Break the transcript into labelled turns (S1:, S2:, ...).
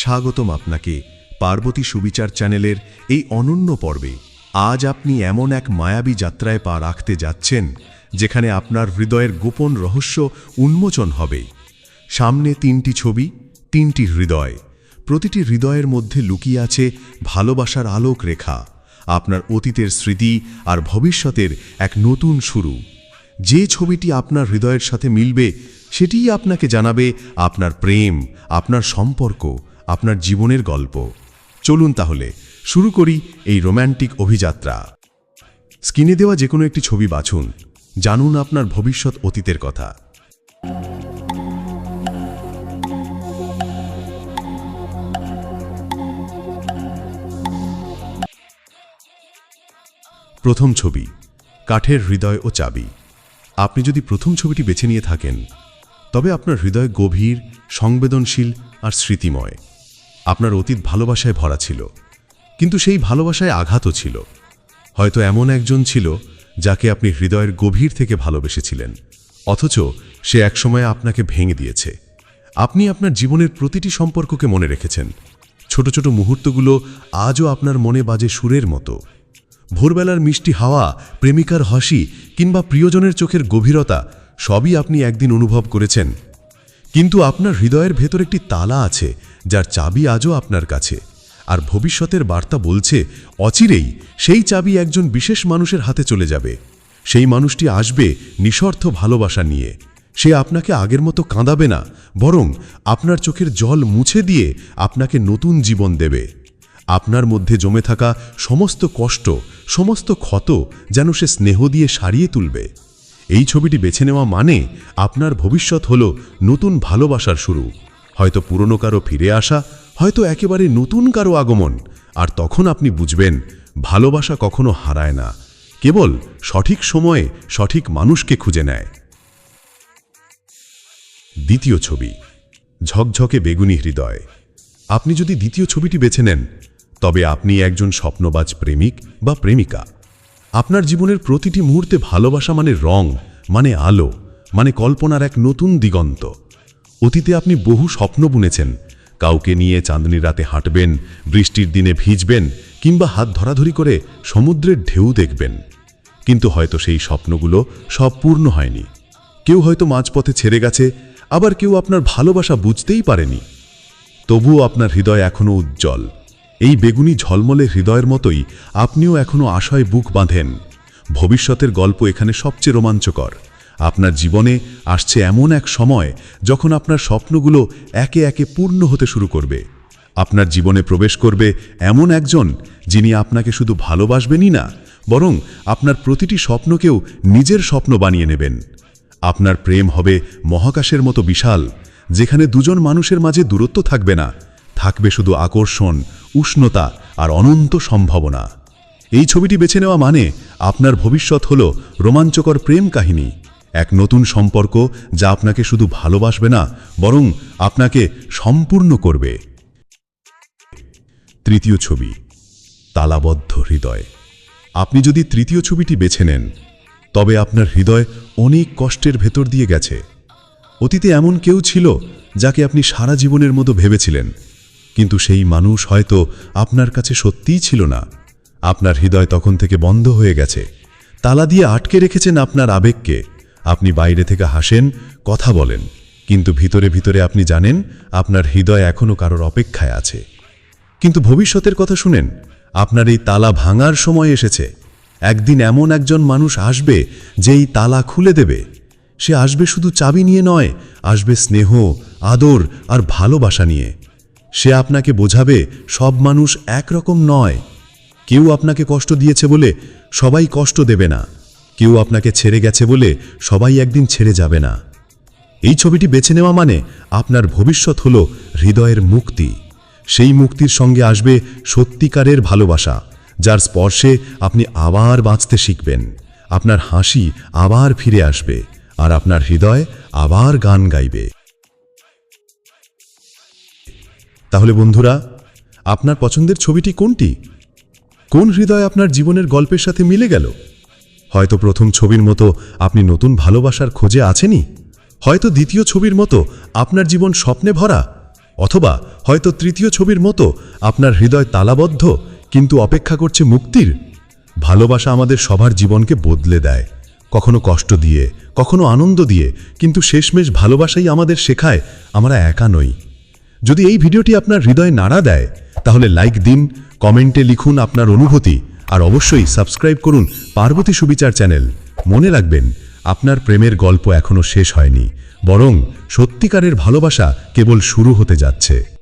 S1: স্বাগতম আপনাকে পার্বতী সুবিচার চ্যানেলের এই অনন্য পর্বে। আজ আপনি এমন এক মায়াবী যাত্রায় পা রাখতে যাচ্ছেন, যেখানে আপনার হৃদয়ের গোপন রহস্য উন্মোচন হবে। সামনে তিনটি ছবি, তিনটি হৃদয়। প্রতিটি হৃদয়ের মধ্যে লুকিয়ে আছে ভালোবাসার আলোক রেখা আপনার অতীতের স্মৃতি আর ভবিষ্যতের এক নতুন শুরু। যে ছবিটি আপনার হৃদয়ের সাথে মিলবে, সেটিই আপনাকে জানাবে আপনার প্রেম, আপনার সম্পর্ক। আপনার জীবনের গল্প। চলুন তাহলে, শুরু করি এই রোম্যান্টিক অভিযাত্রা। স্ক্রিনে দেওয়া যে কোনো একটি ছবি বাছুন, জানুন আপনার ভবিষ্যৎ অতীতের কথা। প্রথম ছবি, কাঠের হৃদয় ও চাবি। আপনি যদি প্রথম ছবিটি বেছে নিয়ে থাকেন, তবে আপনার হৃদয় গভীর, সংবেদনশীল আর স্মৃতিময়। আপনার অতীত ভালোবাসায় ভরা ছিল। কিন্তু সেই ভালোবাসায় আঘাতও ছিল। হয়তো এমন একজন ছিল যাকে আপনি হৃদয়ের গভীর থেকে ভালোবেসেছিলেন। অথচ সে একসময় আপনাকে ভেঙে দিয়েছে। আপনি আপনার জীবনের প্রতিটি সম্পর্ককে মনে রেখেছেন। ছোট ছোট মুহূর্তগুলো আজও আপনার মনে বাজে সুরের মতো। ভোরবেলার মিষ্টি হাওয়া, প্রেমিকার হাসি কিংবা প্রিয়জনের চোখের গভীরতা সবই আপনি একদিন অনুভব করেছেন। কিন্তু আপনার হৃদয়ের ভেতর একটি তালা আছে যার চাবি আজও আপনার কাছে। আর ভবিষ্যতের বার্তা বলছে, অচিরেই সেই চাবি একজন বিশেষ মানুষের হাতে চলে যাবে। সেই মানুষটি আসবে নিঃস্বার্থ ভালোবাসা নিয়ে। সে আপনাকে আগের মতো কাঁদাবে না, বরং আপনার চোখের জল মুছে দিয়ে আপনাকে নতুন জীবন দেবে। আপনার মধ্যে জমে থাকা সমস্ত কষ্ট, সমস্ত ক্ষত যেন সে স্নেহ দিয়ে সারিয়ে তুলবে। এই ছবিটি বেছে নেওয়া মানে আপনার ভবিষ্যৎ হল নতুন ভালোবাসার শুরু। হয়তো পুরনো কারও ফিরে আসা, হয়তো একেবারে নতুন কারও আগমন। আর তখন আপনি বুঝবেন, ভালোবাসা কখনো হারায় না। কেবল সঠিক সময়ে সঠিক মানুষকে খুঁজে নেয়। দ্বিতীয় ছবি, ঝকঝকে বেগুনি হৃদয়। আপনি যদি দ্বিতীয় ছবিটি বেছে নেন, তবে আপনি একজন স্বপ্নবাজ প্রেমিক বা প্রেমিকা। আপনার জীবনের প্রতিটি মুহূর্তে ভালোবাসা মানে রং মানে আলো মানে কল্পনার এক নতুন দিগন্ত। অতীতে আপনি বহু স্বপ্ন বুনেছেন। কাউকে নিয়ে চাঁদনি রাতে হাঁটবেন, বৃষ্টির দিনে ভিজবেন, কিংবা হাত ধরাধরি করে সমুদ্রের ঢেউ দেখবেন। কিন্তু হয়তো সেই স্বপ্নগুলো সব পূর্ণ হয়নি। কেউ হয়তো মাঝপথে ছেড়ে গেছে, আবার কেউ আপনার ভালোবাসা বুঝতেই পারেনি। তবুও আপনার হৃদয় এখনও উজ্জ্বল। এই বেগুনি ঝলমলে হৃদয়ের মতোই আপনিও এখনও আশায় বুক বাঁধেন। ভবিষ্যতের গল্প এখানে সবচেয়ে রোমাঞ্চকর। আপনার জীবনে আসছে এমন এক সময় যখন আপনার স্বপ্নগুলো একে একে পূর্ণ হতে শুরু করবে। আপনার জীবনে প্রবেশ করবে এমন একজন যিনি আপনাকে শুধু ভালোবাসবেনই না, বরং আপনার প্রতিটি স্বপ্নকেও নিজের স্বপ্ন বানিয়ে নেবেন। আপনার প্রেম হবে মহাকাশের মতো বিশাল, যেখানে দুজন মানুষের মাঝে দূরত্ব থাকবে না, থাকবে শুধু আকর্ষণ, উষ্ণতা আর অনন্ত সম্ভাবনা। এই ছবিটি বেছে নেওয়া মানে আপনার ভবিষ্যৎ হল রোমাঞ্চকর প্রেম কাহিনী। এক নতুন সম্পর্ক যা আপনাকে শুধু ভালোবাসবে না, বরং আপনাকে সম্পূর্ণ করবে। তৃতীয় ছবি, তালাবদ্ধ হৃদয়। আপনি যদি তৃতীয় ছবিটি বেছে নেন, তবে আপনার হৃদয় অনেক কষ্টের ভেতর দিয়ে গেছে। অতীতে এমন কেউ ছিল যাকে আপনি সারা জীবনের মতো ভেবেছিলেন, কিন্তু সেই মানুষ হয়তো আপনার কাছে সত্যিই ছিল না। আপনার হৃদয় তখন থেকে বন্ধ হয়ে গেছে। তালা দিয়ে আটকে রেখেছেন আপনার আবেগকে। আপনি বাইরে থেকে হাসেন, কথা বলেন। কিন্তু ভিতরে ভিতরে আপনি জানেন, আপনার হৃদয় এখনও কারোর অপেক্ষায় আছে। কিন্তু ভবিষ্যতের কথা শুনেন, আপনার এই তালা ভাঙার সময় এসেছে। একদিন এমন একজন মানুষ আসবে, যেই তালা খুলে দেবে। সে আসবে শুধু চাবি নিয়ে নয়, আসবে স্নেহ, আদর আর ভালোবাসা নিয়ে। সে আপনাকে বোঝাবে, সব মানুষ একরকম নয়। কেউ আপনাকে কষ্ট দিয়েছে বলে সবাই কষ্ট দেবে না। কেউ আপনাকে ছেড়ে গেছে বলে সবাই একদিন ছেড়ে যাবে না। এই ছবিটি বেছে নেওয়া মানে আপনার ভবিষ্যৎ হল হৃদয়ের মুক্তি। সেই মুক্তির সঙ্গে আসবে সত্যিকারের ভালোবাসা, যার স্পর্শে আপনি আবার বাঁচতে শিখবেন। আপনার হাসি আবার ফিরে আসবে আর আপনার হৃদয় আবার গান গাইবে। তাহলে বন্ধুরা, আপনার পছন্দের ছবিটি কোনটি? কোন হৃদয় আপনার জীবনের গল্পের সাথে মিলে গেল? হয়তো প্রথম ছবির মতো আপনি নতুন ভালোবাসার খোঁজে আছেনই? হয়তো দ্বিতীয় ছবির মতো আপনার জীবন স্বপ্নে ভরা? অথবা হয়তো তৃতীয় ছবির মতো আপনার হৃদয় তালাবদ্ধ, কিন্তু অপেক্ষা করছে মুক্তির? ভালোবাসা আমাদের সবার জীবনকে বদলে দেয়। কখনো কষ্ট দিয়ে, কখনো আনন্দ দিয়ে, কিন্তু শেষমেশ ভালোবাসাই আমাদের শেখায় আমরা একা নই। যদি এই ভিডিওটি আপনার হৃদয়ে নাড়া দেয়, তাহলে লাইক দিন, কমেন্টে লিখুন আপনার অনুভূতি। আর অবশ্যই সাবস্ক্রাইব করুন পার্বতী সুবিচার চ্যানেল। মনে রাখবেন, আপনার প্রেমের গল্প এখনও শেষ হয়নি, বরং সত্যিকারের ভালোবাসা কেবল শুরু হতে যাচ্ছে।